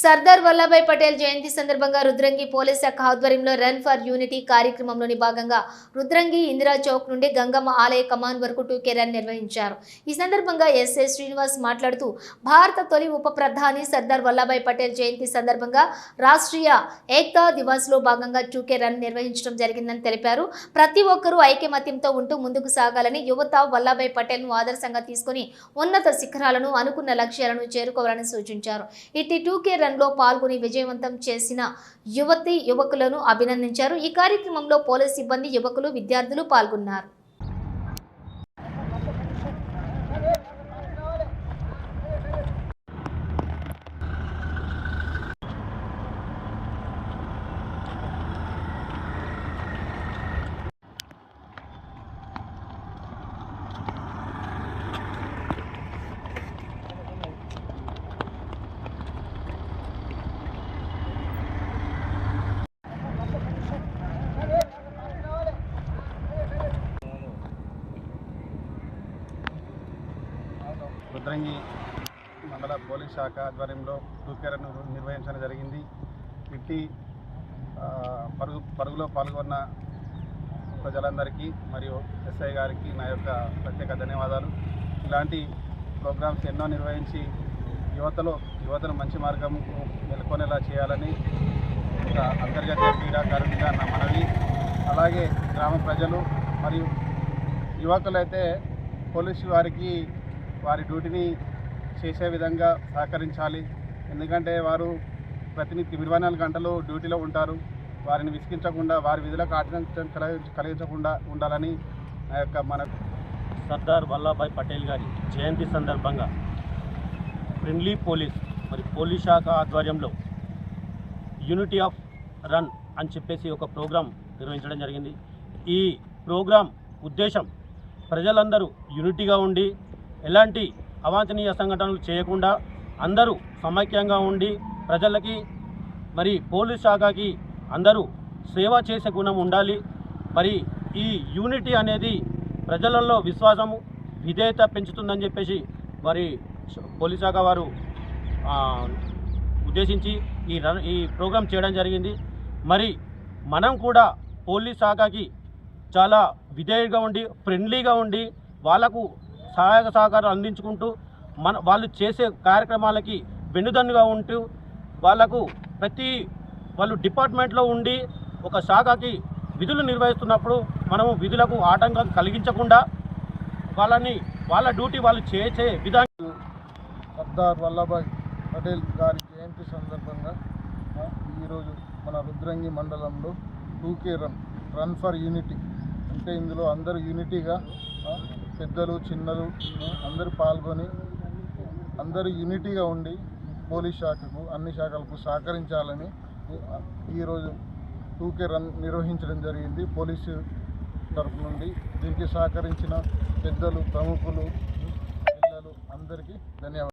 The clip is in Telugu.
సర్దార్ వల్లభాయ్ పటేల్ జయంతి సందర్భంగా రుద్రంగి పోలీస్ శాఖ ఆధ్వర్యంలో రన్ ఫర్ యూనిటీ కార్యక్రమంలోని భాగంగా రుద్రంగి ఇందిరా చౌక్ నుండి గంగమ్మ ఆలయ కమాన్ వరకు టూకే రన్ నిర్వహించారు. ఈ సందర్భంగా ఎస్ఏ శ్రీనివాస్ మాట్లాడుతూ భారత తొలి ఉప ప్రధాని సర్దార్ వల్లభాయ్ పటేల్ జయంతి సందర్భంగా రాష్ట్రీయ ఏక్తా దివాస్లో భాగంగా టూకే రన్ నిర్వహించడం జరిగిందని తెలిపారు. ప్రతి ఒక్కరూ ఐకమత్యంతో ఉంటూ ముందుకు సాగాలని యువత వల్లభాయ్ పటేల్ను ఆదర్శంగా తీసుకుని ఉన్నత శిఖరాలను అనుకున్న లక్ష్యాలను చేరుకోవాలని సూచించారు. ఇట్టి టూకే రన్ లో పాల్గొని విజయవంతం చేసిన యువతి యువకులను అభినందించారు. ఈ కార్యక్రమంలో పోలీస్ సిబ్బంది యువకులు విద్యార్థులు పాల్గొన్నారు. రుద్రంగి మండల పోలీస్ శాఖ ఆధ్వర్యంలో టూకేరను నిర్వహించడం జరిగింది. ఇట్టి పరుగు పరుగులో పాల్గొన్న ప్రజలందరికీ మరియు ఎస్ఐ గారికి నా యొక్క ప్రత్యేక ధన్యవాదాలు. ఇలాంటి ప్రోగ్రామ్స్ ఎన్నో నిర్వహించి యువతలో యువతను మంచి మార్గం నెలకొనేలా చేయాలని ఒక అంతర్జాతీయ క్రీడాకారుడిగా నా మనవి. అలాగే గ్రామ ప్రజలు మరియు యువకులైతే పోలీసు వారికి వారి డ్యూటీని చేసే విధంగా సహకరించాలి. ఎందుకంటే వారు ప్రతినిత్యం ఇరవై నాలుగు గంటలు డ్యూటీలో ఉంటారు. వారిని విసిగించకుండా వారి విధులకు ఆటంకం కలిగించకుండా ఉండాలని నా యొక్క మన సర్దార్ వల్లభాయ్ పటేల్ గారి జయంతి సందర్భంగా ఫ్రెండ్లీ పోలీస్ మరి పోలీస్ శాఖ ఆధ్వర్యంలో యూనిటీ ఆఫ్ రన్ అని చెప్పేసి ఒక ప్రోగ్రాం నిర్వహించడం జరిగింది. ఈ ప్రోగ్రాం ఉద్దేశం ప్రజలందరూ యూనిటీగా ఉండి ఎలాంటి అవాంఛనీయ సంఘటనలు చేయకుండా అందరూ సమైక్యంగా ఉండి ప్రజలకి మరి పోలీస్ శాఖకి అందరూ సేవ చేసే గుణం ఉండాలి. మరి ఈ యూనిటీ అనేది ప్రజలలో విశ్వాసము విధేయత పెంచుతుందని చెప్పేసి మరి పోలీస్ శాఖ వారు ఉద్దేశించి ఈ రన్ ఈ ప్రోగ్రాం చేయడం జరిగింది. మరి మనం కూడా పోలీస్ శాఖకి చాలా విధేయుగా ఉండి ఫ్రెండ్లీగా ఉండి వాళ్ళకు సహాయక సహకారాలు అందించుకుంటూ మన వాళ్ళు చేసే కార్యక్రమాలకి వెన్నుదన్నుగా ఉంటూ వాళ్ళకు ప్రతి వాళ్ళు డిపార్ట్మెంట్లో ఉండి ఒక శాఖకి విధులు నిర్వహిస్తున్నప్పుడు మనము విధులకు ఆటంకం కలిగించకుండా వాళ్ళని వాళ్ళ డ్యూటీ వాళ్ళు చేసే విధానం సర్దార్ వల్లభాయ్ పటేల్ గారి జయంతి సందర్భంగా ఈరోజు మన రుద్రంగి మండలంలో two K run run for unity. అంటే ఇందులో అందరూ యూనిటీగా పెద్దలు చిన్నలు అందరూ పాల్గొని అందరూ యూనిటీగా ఉండి పోలీస్ శాఖకు అన్ని శాఖలకు సహకరించాలని ఈరోజు టూకే రన్ నిర్వహించడం జరిగింది. పోలీసు తరపు నుండి దీనికి సహకరించిన పెద్దలు ప్రముఖులు పిల్లలు అందరికీ ధన్యవాదాలు.